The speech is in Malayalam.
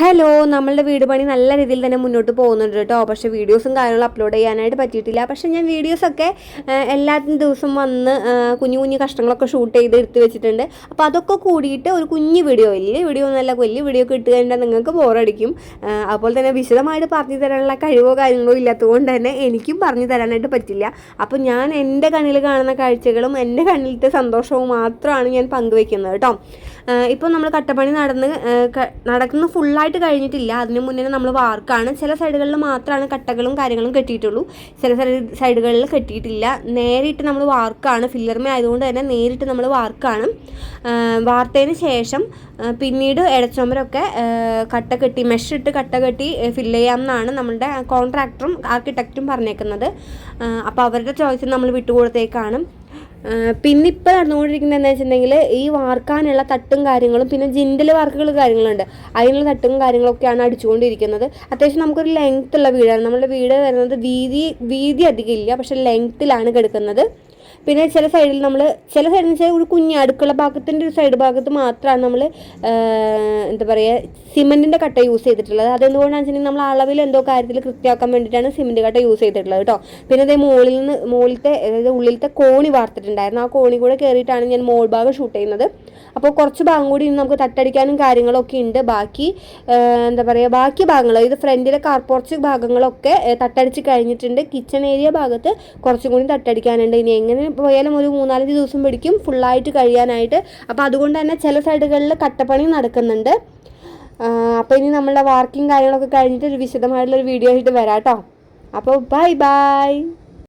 ഹലോ നമ്മളുടെ വീട് പണി നല്ല രീതിയിൽ തന്നെ മുന്നോട്ട് പോകുന്നുണ്ട് കേട്ടോ. പക്ഷെ വീഡിയോസും കാര്യങ്ങളും അപ്ലോഡ് ചെയ്യാനായിട്ട് പറ്റിയിട്ടില്ല. പക്ഷെ ഞാൻ വീഡിയോസൊക്കെ എല്ലാ ദിവസവും വന്ന് കുഞ്ഞു കുഞ്ഞു കഷ്ണങ്ങളൊക്കെ ഷൂട്ട് ചെയ്ത് എടുത്ത് വെച്ചിട്ടുണ്ട്. അപ്പോൾ അതൊക്കെ കൂടിയിട്ട് ഒരു കുഞ്ഞു വീഡിയോ ഇല്ല വീഡിയോ നല്ല വലിയ വീഡിയോ കിട്ടുക നിങ്ങൾക്ക് ബോറടിക്കും അപ്പോൾ തന്നെ വിശദമായിട്ട് പറഞ്ഞു തരാനുള്ള കഴിവോ കാര്യങ്ങളോ ഇല്ലാത്തതുകൊണ്ട് തന്നെ എനിക്കും പറഞ്ഞു തരാനായിട്ട് പറ്റില്ല. അപ്പോൾ ഞാൻ എന്റെ കണ്ണിൽ കാണുന്ന കാഴ്ചകളും എന്റെ കണ്ണിലത്തെ സന്തോഷവും മാത്രമാണ് ഞാൻ പങ്കുവെക്കുന്നത് കേട്ടോ. ഇപ്പോൾ നമ്മൾ കട്ടപ്പണി നടന്ന് നടക്കുന്ന ഫുള്ളായിട്ട് കഴിഞ്ഞിട്ടില്ല. അതിന് മുന്നേ നമ്മൾ വാർക്കാണ്. ചില സൈഡുകളിൽ മാത്രമാണ് കട്ടകളും കാര്യങ്ങളും കെട്ടിയിട്ടുള്ളൂ. ചില സൈഡുകളിൽ കെട്ടിയിട്ടില്ല. നേരിട്ട് നമ്മൾ വാർക്കാണ്. ഫില്ലർമ ആയതുകൊണ്ട് തന്നെ നേരിട്ട് നമ്മൾ വാർക്കാണ്. വാർത്തതിന് ശേഷം പിന്നീട് ഇടച്ചോമ്പരൊക്കെ കട്ട കെട്ടി മെഷിട്ട് കട്ട കെട്ടി ഫില്ല് ചെയ്യാമെന്നാണ് നമ്മളുടെ കോൺട്രാക്ടറും ആർക്കിടെക്റ്റും പറഞ്ഞേക്കുന്നത്. അപ്പോൾ അവരുടെ ചോയ്സ് നമ്മൾ വിട്ടുകൊടുത്തേക്കാണ്. പിന്നെ ഇപ്പോൾ നടന്നുകൊണ്ടിരിക്കുന്നത് എന്താ വെച്ചിട്ടുണ്ടെങ്കിൽ ഈ വാർക്കാനുള്ള തട്ടും കാര്യങ്ങളും പിന്നെ ജിൻഡൽ വർക്കുകൾ കാര്യങ്ങളുണ്ട്. അതിനുള്ള തട്ടും കാര്യങ്ങളൊക്കെയാണ് അടിച്ചുകൊണ്ടിരിക്കുന്നത്. അത്യാവശ്യം നമുക്കൊരു ലെങ്ത്തുള്ള വീടാണ്. നമ്മുടെ വീട് വരുന്നത് വീതി വീതി അധികം ഇല്ല പക്ഷെ ലെങ്ത്തിലാണ് കിടക്കുന്നത്. പിന്നെ ചില സൈഡിൽ നമ്മൾ ചില സൈഡിൽ വെച്ചാൽ ഒരു കുഞ്ഞ് അടുക്കള ഭാഗത്തിന്റെ ഒരു സൈഡ് ഭാഗത്ത് മാത്രമാണ് നമ്മൾ എന്താ പറയുക സിമെന്റിന്റെ കട്ട യൂസ് ചെയ്തിട്ടുള്ളത്. അതെന്തുകൊണ്ടാണെന്ന് വെച്ചിട്ടുണ്ടെങ്കിൽ നമ്മൾ അളവിൽ എന്തോ കാര്യത്തിൽ കൃത്യമാക്കാൻ വേണ്ടിയിട്ടാണ് സിമെന്റ് കട്ട യൂസ് ചെയ്തിട്ടുള്ളത് കേട്ടോ പിന്നെ അതേ മുകളിൽ നിന്ന് മുകളിലത്തെ അതായത് ഉള്ളിലത്തെ കോണി വാർത്തിട്ടുണ്ടായിരുന്നു. ആ കോണി കൂടെ കയറിയിട്ടാണ് ഞാൻ മോൾ ഭാഗം ഷൂട്ട് ചെയ്യുന്നത്. അപ്പോൾ കുറച്ച് ഭാഗം കൂടി നമുക്ക് തട്ടടിക്കാനും കാര്യങ്ങളൊക്കെ ഉണ്ട്. ബാക്കി എന്താ പറയുക ബാക്കി ഭാഗങ്ങൾ ഇത് ഫ്രണ്ടിലെ കാർപോർച്ച് ഭാഗങ്ങളൊക്കെ തട്ടടിച്ച് കഴിഞ്ഞിട്ടുണ്ട്. കിച്ചൺ ഏരിയ ഭാഗത്ത് കുറച്ചും കൂടി തട്ടടിക്കാനുണ്ട്. ഇനി എങ്ങനെ പോയാലും ഒരു മൂന്നാലഞ്ച് ദിവസം പിടിക്കും ഫുള്ളായിട്ട് കഴിയാനായിട്ട്. അപ്പോൾ അതുകൊണ്ട് തന്നെ ചില സൈഡുകളിൽ കട്ടപ്പണി നടക്കുന്നുണ്ട്. അപ്പോൾ ഇനി നമ്മളുടെ വർക്കിംഗ് കാര്യങ്ങളൊക്കെ കഴിഞ്ഞിട്ട് ഒരു വിശദമായിട്ടുള്ളൊരു വീഡിയോ ആയിട്ട് വരാം കേട്ടോ അപ്പോൾ ബൈ ബൈ